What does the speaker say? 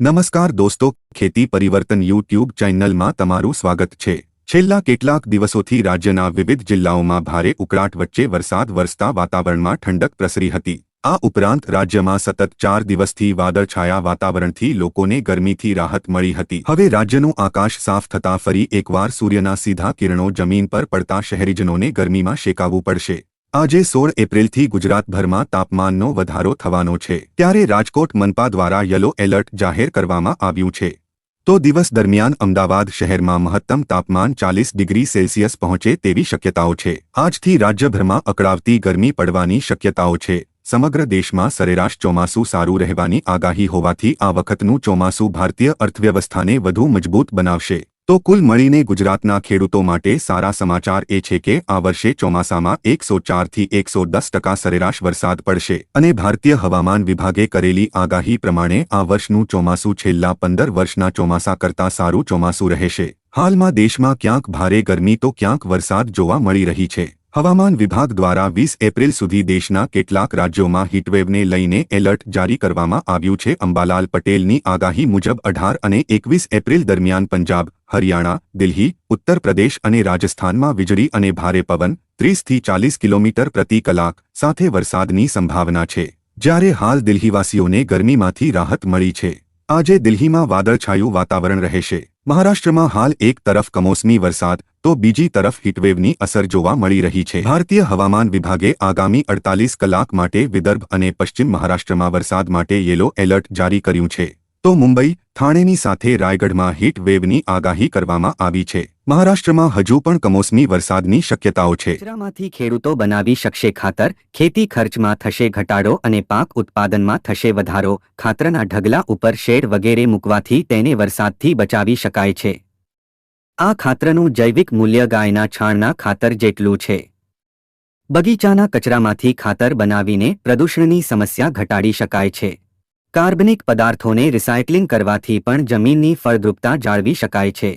નમસ્કાર દોસ્તો, ખેતી પરિવર્તન યુટ્યુબ ચેનલમાં તમારું સ્વાગત છે. છેલ્લા કેટલાક દિવસોથી રાજ્યના વિવિધ જિલ્લાઓમાં ભારે ઉકળાટ વચ્ચે વરસાદ વરસતા વાતાવરણમાં ઠંડક પ્રસરી હતી. આ ઉપરાંત રાજ્યમાં સતત ચાર દિવસથી વાદળછાયા વાતાવરણથી લોકોને ગરમીથી રાહત મળી હતી. હવે રાજ્યનું આકાશ સાફ થતાં ફરી એકવાર સૂર્યના સીધા કિરણો જમીન પર પડતા શહેરીજનોને ગરમીમાં શેકાવવું પડશે. આજે સોળ એપ્રિલથી ગુજરાતભરમાં તાપમાનનો વધારો થવાનો છે. ત્યારે રાજકોટ મનપા દ્વારા યલો એલર્ટ જાહેર કરવામાં આવ્યું છે. તો દિવસ દરમિયાન અમદાવાદ શહેરમાં મહત્તમ તાપમાન ચાલીસ ડિગ્રી સેલ્સિયસ પહોંચે તેવી શક્યતાઓ છે. આજથી રાજ્યભરમાં અકળાવતી ગરમી પડવાની શક્યતાઓ છે. સમગ્ર દેશમાં સરેરાશ ચોમાસું સારું રહેવાની આગાહી હોવાથી આ વખતનું ચોમાસું ભારતીય અર્થવ્યવસ્થાને વધુ મજબૂત બનાવશે. તો કુલ મળીને ગુજરાતના ખેડૂતો માટે સારા સમાચાર એ છે કે આ વર્ષે ચોમાસામાં એકસો ચારથી એકસો દસ ટકા સરેરાશ વરસાદ પડશે અને ભારતીય હવામાન વિભાગે કરેલી આગાહી પ્રમાણે આ વર્ષનું ચોમાસું છેલ્લા પંદર વર્ષના ચોમાસા કરતાં સારું ચોમાસું રહેશે. હાલમાં દેશમાં ક્યાંક ભારે ગરમી તો ક્યાંક વરસાદ જોવા મળી રહી છે. હવામાન વિભાગ દ્વારા વીસ એપ્રિલ સુધી દેશના કેટલાક રાજ્યોમાં હીટવેવને લઈને એલર્ટ જારી કરવામાં આવ્યું છે. અંબાલાલ પટેલની આગાહી મુજબ અઢાર અને એકવીસ એપ્રિલ દરમિયાન પંજાબ, હરિયાણા, દિલ્હી, ઉત્તર પ્રદેશ અને રાજસ્થાનમાં વીજળી અને ભારે પવન ત્રીસથી ચાલીસ કિલોમીટર પ્રતિ કલાક સાથે વરસાદની સંભાવના છે. જ્યારે હાલ દિલ્હીવાસીઓને ગરમીમાંથી રાહત મળી છે. આજે દિલ્હીમાં વાદળછાયું વાતાવરણ રહેશે. મહારાષ્ટ્રમાં હાલ એક તરફ કમોસમી વરસાદ, તો બીજી તરફ હીટવેવની અસર જોવા મળી રહી છે. ભારતીય હવામાન વિભાગે આગામી અડતાલીસ કલાક માટે વિદર્ભ અને પશ્ચિમ મહારાષ્ટ્રમાં વરસાદ માટે યેલો એલર્ટ જારી કર્યું છે. તો મુંબઈ, થાણેની સાથે રાયગઢમાં હીટ વેવની આગાહી કરવામાં આવી છે. મહારાષ્ટ્રમાં હજુ પણ કમોસમી વરસાદની શક્યતાઓ છે. કચરામાંથી ખેડૂતો બનાવી શકશે ખાતર, ખેતી ખર્ચમાં થશે ઘટાડો અને પાક ઉત્પાદનમાં થશે વધારો. ખાતરના ઢગલા ઉપર શેડ વગેરે મૂકવાથી તેને વરસાદથી બચાવી શકાય છે. આ ખાતરનું જૈવિક મૂલ્ય ગાયના છાણના ખાતર જેટલું છે. બગીચાના કચરામાંથી ખાતર બનાવીને પ્રદૂષણની સમસ્યા ઘટાડી શકાય છે. કાર્બનિક પદાર્થોને રિસાયક્લિંગ કરવાથી પણ જમીનની ફળદ્રુપતા જાળવી શકાય છે.